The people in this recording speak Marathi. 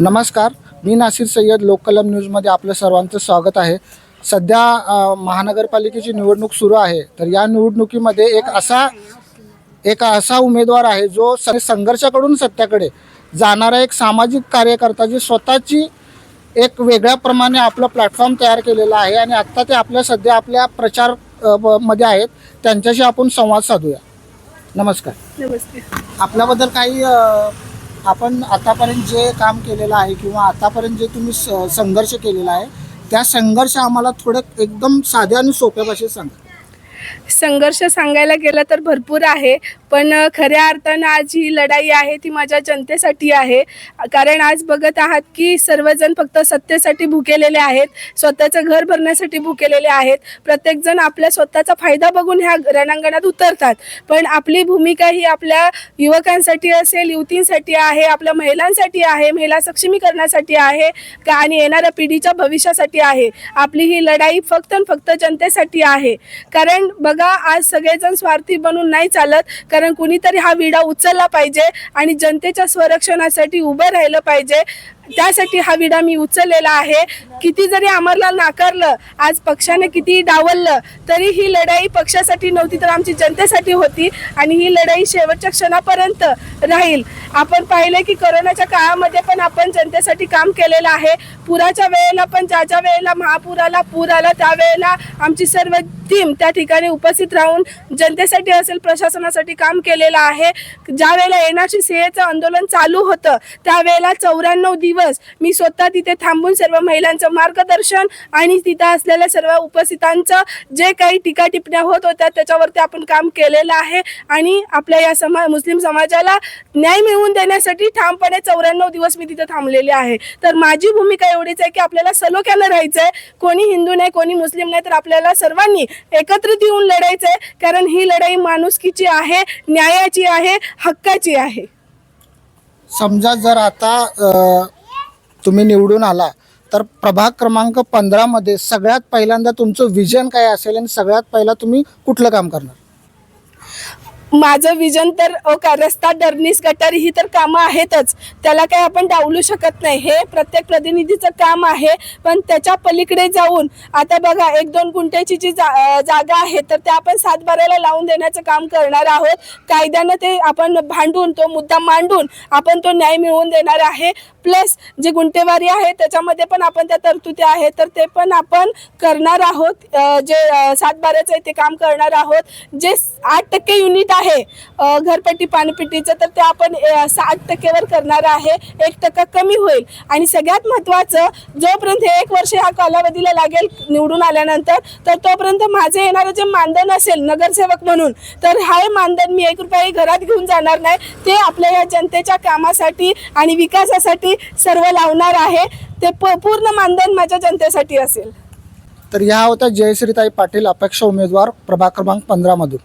नमस्कार मी नासिर सय्यद लोककलम न्यूजमध्ये आपलं सर्वांचं स्वागत आहे. सध्या महानगरपालिकेची निवडणूक सुरू आहे. तर या निवडणुकीमध्ये एक असा एक असा उमेदवार आहे जो स- संघर्षाकडून सत्याकडे जाणारा एक सामाजिक कार्यकर्ता जी स्वतःची एक वेगळ्या प्रमाणे आपलं प्लॅटफॉर्म तयार केलेला आहे आणि आत्ता ते आपल्या सध्या आपल्या प्रचारमध्ये आहेत. त्यांच्याशी आपण संवाद साधूया. नमस्कार. नमस्ते. आपल्याबद्दल काही आपण आतापर्यंत जे काम केलेलं आहे किंवा आतापर्यंत जे तुम्ही स- संघर्ष केलेला आहे त्या संघर्ष आम्हाला थोडं एकदम साध्या आणि सोप्या भाषेत सांगा. संघर्ष सांगायला गेलं तर भरपूर आहे. पण खऱ्या अर्थानं आज ही लढाई आहे ती माझ्या जनतेसाठी आहे. कारण आज बघत आहात की सर्वजण फक्त सत्तेसाठी भुकेलेले आहेत स्वतःचं घर भरण्यासाठी भुकेलेले आहेत. प्रत्येकजण आपल्या स्वतःचा फायदा बघून ह्या रणांगणात उतरतात. पण आपली भूमिका ही आपल्या युवकांसाठी असेल युवतींसाठी आहे आपल्या महिलांसाठी आहे महिला सक्षमीकरणासाठी आहे का आणि येणाऱ्या पिढीच्या भविष्यासाठी आहे. आपली ही लढाई फक्त आणि फक्त जनतेसाठी आहे. कारण बघा आज सगळेजण स्वार्थी बनून नाही चालत कारण कुणीतरी हा विडा उचलला पाहिजे आणि जनतेच्या संरक्षणासाठी उभं राहिलं पाहिजे. त्यासाठी हा विडा मी उचललेला आहे. किती जरी आम्हाला नाकारलं आज पक्षाने किती डावललं तरी ही लढाई पक्षासाठी नव्हती तर आमची जनतेसाठी होती आणि ही लढाई शेवटच्या क्षणापर्यंत राहील. आपण पाहिलं की कोरोनाच्या काळामध्ये पण आपण जनतेसाठी काम केलेलं आहे. पुराच्या वेळेला पण ज्या ज्या वेळेला महापुराला पूर आला त्यावेळेला आमची सर्व टीम त्या ठिकाणी उपस्थित राहून जनतेसाठी असेल प्रशासनासाठी काम केलेलं आहे. ज्या वेळेला एनआरसी सीएचं आंदोलन चालू होतं त्यावेळेला चौऱ्याण्णव दिवस मी स्वतः तिथे थांबून सर्व महिलांचं मार्गदर्शन आणि तिथं असलेल्या सर्व उपस्थितांचं जे काही टीका टिप्पण्या होत होत्या त्याच्यावरती आपण काम केलेलं आहे. आणि आपल्या या समा मुस्लिम समाजाला न्याय मिळवून देण्यासाठी ठामपणे चौऱ्याण्णव दिवस मी तिथे थांबलेली आहे. तर माझी भूमिका एवढीच आहे की आपल्याला सलोख्यानं राहायचं आहे कोणी हिंदू नाही कोणी मुस्लिम नाही तर आपल्याला सर्वांनी एकत्रित येऊन लढायचं आहे कारण ही लढाई माणुसकीची आहे न्यायाची आहे हक्काची आहे. समजा जर आता तुम्ही निवडून आला तर प्रभाग क्रमांक पंधरामध्ये सगळ्यात पहिल्यांदा तुमचं विजन काय असेल आणि सगळ्यात पहिला तुम्ही कुठलं काम करणार? माझं विजन तर का रस्ता डरनीस गटारी ही तर कामं आहेतच. त्याला काही आपण डावलू शकत नाही. हे प्रत्येक प्रतिनिधीचं काम आहे. पण त्याच्या पलीकडे जाऊन आता बघा एक दोन गुंठ्याची जी जा जागा आहे तर त्या आपण सातबाऱ्याला लावून देण्याचं काम करणार आहोत. कायद्यानं ते आपण भांडून तो मुद्दा मांडून आपण तो न्याय मिळवून देणार आहे. प्लस जी गुंठेवारी आहे त्याच्यामध्ये पण आपण त्या तरतुदी आहेत तर ते पण आपण करणार आहोत. जे सातबाऱ्याचं आहे ते काम करणार आहोत. जे आठ टक्के युनिट आहे. घरपट्टी पाणीपट्टीचं तर ते आपण साठ टक्केवर करणार आहे. एक टक्का कमी होईल. आणि सगळ्यात महत्त्वाचं जोपर्यंत हे एक वर्ष ह्या कालावधीला लागेल निवडून आल्यानंतर तर तोपर्यंत माझे येणारं जे मानधन असेल नगरसेवक म्हणून तर हे मानधन मी एक रुपयाही घरात घेऊन जाणार नाही. ते आपल्या या जनतेच्या कामासाठी आणि विकासासाठी सर्व लावणार आहे. ते प पूर्ण मानधन माझ्या जनतेसाठी असेल. तर ह्या होत्या जयश्रीताई पाटील अपेक्षा उमेदवार प्रभाग क्रमांक पंधरामधून.